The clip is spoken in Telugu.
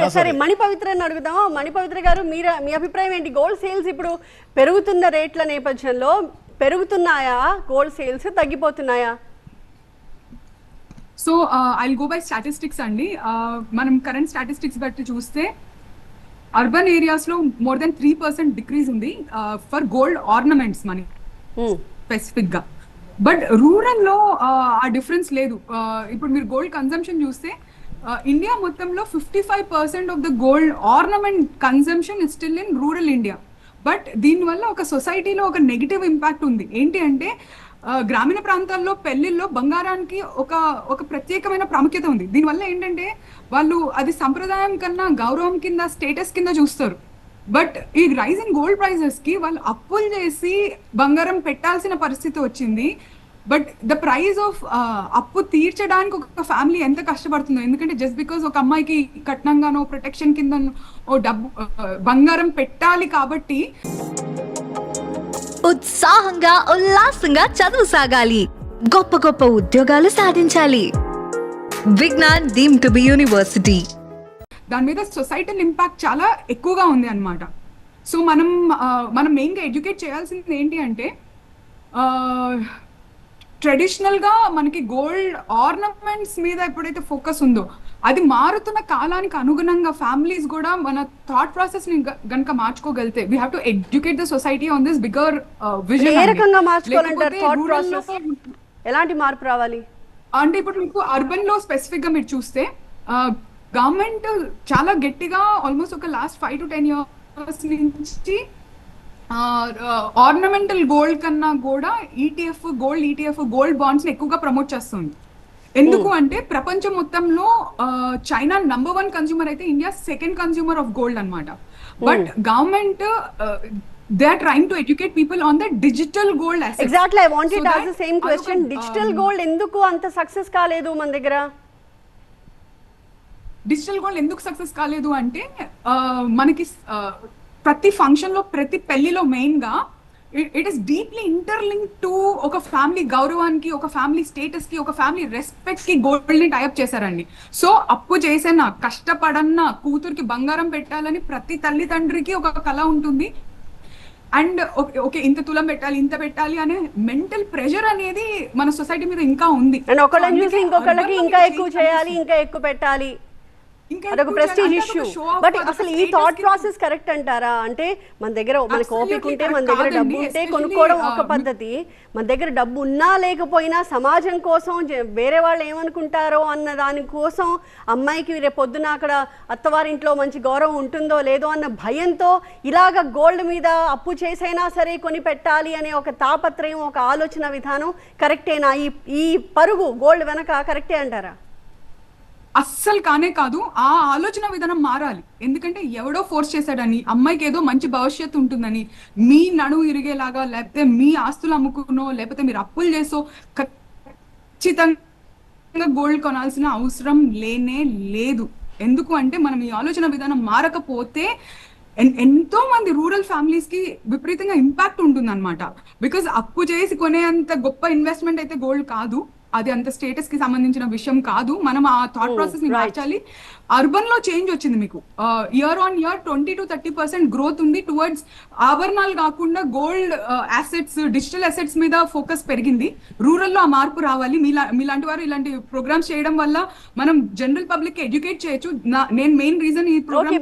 సరే సరే సరే మణి పవిత్రని అడుగుదాం మణి పవిత్ర గారు మీరు మీ అభిప్రాయం ఏంటి? గోల్డ్ సేల్స్ ఇప్పుడు పెరుగుతున్న రేట్ల నేపథ్యంలో పెరుగుతున్నాయా? Gold sales తగ్గిపోతున్నాయా? So I'll go by statistics అండి. Uh, మనం కరెంట్ స్టాటిస్టిక్స్ బట్టి చూస్తే అర్బన్ ఏరియాస్లో more than three percent decrease ఉంది ఫర్ గోల్డ్ ఆర్నమెంట్స్ మనీ స్పెసిఫిక్గా. బట్ రూరల్లో uh, ఆ డిఫరెన్స్ లేదు. Uh, ఇప్పుడు మీరు గోల్డ్ కన్సంప్షన్ చూస్తే Uh, ఇండియా మొత్తంలో fifty five percent of the gold ornament consumption is still in rural India but దీనివల్ల ఒక సొసైటీలో ఒక నెగిటివ్ ఇంపాక్ట్ ఉంది. ఏంటి అంటే uh, గ్రామీణ ప్రాంతాల్లో పెళ్ళిల్లో బంగారానికి ఒక ఒక ప్రత్యేకమైన ప్రాముఖ్యత ఉంది. దీనివల్ల ఏంటంటే వాళ్ళు అది సంప్రదాయం కన్నా గౌరవం కింద స్టేటస్ కింద చూస్తారు. బట్ ఈ రైజింగ్ గోల్డ్ ప్రైజెస్కి వాళ్ళు అప్పులు చేసి బంగారం పెట్టాల్సిన పరిస్థితి వచ్చింది. బట్ ద ప్రైస్ ఆఫ్ అప్పు తీర్చడానికి ఒక ఫ్యామిలీ ఎంత కష్టపడుతుందో. ఎందుకంటే జస్ట్ బికాస్ ఒక అమ్మాయికి కట్నంగానో ప్రొటెక్షన్ కింద ఓ డబ్బు ఆ, బంగారం పెట్టాలి కాబట్టి ఉత్సాహంగా ఉల్లాసంగా చదువు సాగాలి. గొప్ప గొప్ప ఉద్యోగాలు సాధించాలి. Vignan deem to be university. దాని మీద సొసైటల్ ఇంపాక్ట్ చాలా ఎక్కువగా ఉంది అన్నమాట. సో మనం ఆ, మనం మెయిన్గా ఎడ్యుకేట్ చేయాల్సింది ఏంటి అంటే ట్రెడిషనల్గా మనకి గోల్డ్ ఆర్నమెంట్స్ మీద ఎప్పుడైతే ఫోకస్ ఉందో అది మారుతున్న కాలానికి అనుగుణంగా ఫ్యామిలీస్ కూడా మన థాట్ ప్రాసెస్ని గనుక మార్చుకోగలితే we have to educate the society on this bigger vision ఏ రకంగా మార్చుకోవాలంటారు థాట్ ప్రాసెస్ ఎలాంటి మార్పు రావాలి? అంటే ఇప్పుడు మీకు అర్బన్లో స్పెసిఫిక్గా మీరు చూస్తే గవర్నమెంట్ చాలా గట్టిగా ఆల్మోస్ట్ ఒక last five to ten years నుంచి ఆర్నమెంటల్ గోల్డ్ కన్నా కూడా ETF gold ETF gold bonds ఎక్కువగా ప్రమోట్ చేస్తుంది. ఎందుకు అంటే ప్రపంచం మొత్తంలో చైనా నంబర్ వన్ కన్స్యూమర్ అయితే India second consumer of gold అన్నమాట. But government they are trying to educate people on the digital gold exactly I ask the same question digital gold ఎందుకు అంత సక్సెస్ కాలేదు మన దగ్గర? డిజిటల్ గోల్డ్ ఎందుకు సక్సెస్ కాలేదు అంటే మనకి ప్రతి ఫంక్షన్లో ప్రతి పెళ్ళిలో మెయిన్గా it is deeply interlink to ఒక ఫ్యామిలీ గౌరవానికి ఒక ఫ్యామిలీ స్టేటస్కి ఒక ఫ్యామిలీ రెస్పెక్ట్కి గోల్డ్ని టైప్ చేశారండి. సో అప్పు చేసిన కష్టపడన్న కూతురికి బంగారం పెట్టాలని ప్రతి తల్లిదండ్రికి ఒక కళ ఉంటుంది. అండ్ ఓకే ఇంత తులం పెట్టాలి ఇంత పెట్టాలి అనే మెంటల్ ప్రెషర్ అనేది మన సొసైటీ మీద ఇంకా ఉంది. అండ్ ఒకళ్ళని చూసి ఇంకొకళ్ళకి ఇంకా ఎక్కువ చేయాలి ఇంకా ఎక్కువ పెట్టాలి. అదొక ప్రెస్టీజ్. ఇష్యూ బట్ అసలు ఈ థాట్ ప్రాసెస్ కరెక్ట్ అంటారా అంటే మన దగ్గర మనకి Absolutely ఓపిక ఉంటే మన దగ్గర. డబ్బు ఉంటే కొనుక్కోవడం ఒక పద్ధతి మన దగ్గర డబ్బు ఉన్నా లేకపోయినా సమాజం కోసం వేరే వాళ్ళు ఏమనుకుంటారో అన్న దాని కోసం అమ్మాయికి రేపు పొద్దున అక్కడ అత్తవారింట్లో మంచి గౌరవం ఉంటుందో లేదో అన్న భయంతో ఇలాగ గోల్డ్ మీద అప్పు చేసైనా సరే కొని పెట్టాలి అనే ఒక తాపత్రయం ఒక ఆలోచన విధానం కరెక్టేనా ఈ ఈ పరుగు గోల్డ్ వెనక కరెక్టే అంటారా అస్సలు కానే కాదు ఆ ఆలోచన విధానం మారాలి. ఎందుకంటే ఎవడో ఫోర్స్ చేశాడని అమ్మాయికి ఏదో మంచి భవిష్యత్తు ఉంటుందని మీ నడుము ఇరిగేలాగా లేకపోతే మీ ఆస్తులు అమ్ముకునో లేకపోతే మీరు అప్పులు చేసో ఖచ్చితంగా గోల్డ్ కొనాల్సిన అవసరం లేనే లేదు. ఎందుకు అంటే మనం ఈ ఆలోచన విధానం మారకపోతే ఎన్- ఎంతో మంది రూరల్ ఫ్యామిలీస్కి విపరీతంగా ఇంపాక్ట్ ఉంటుంది అనమాట బికాస్ అప్పు చేసి కొనే అంత గొప్ప ఇన్వెస్ట్మెంట్ అయితే గోల్డ్ కాదు. అది అంత స్టేటస్కి సంబంధించిన విషయం కాదు. మనం ఆ థాట్ ప్రాసెస్ని right. మార్చాలి. అర్బన్లో చేంజ్ వచ్చింది మీకు. Year on year twenty to thirty percent growth ఉంది టువర్డ్స్ ఆభరణాలు కాకుండా గోల్డ్ అసెట్స్ డిజిటల్ అసెట్స్ మీద ఫోకస్ పెరిగింది. రూరల్లో ఆ మార్పు రావాలి. మీలా మీలాంటి వారు ఇలాంటి ప్రోగ్రామ్స్ చేయడం వల్ల మనం జనరల్ పబ్లిక్ ఎడ్యుకేట్ చేయొచ్చు. నా- నేను మెయిన్ రీజన్ ఈ ప్రోగ్రామ్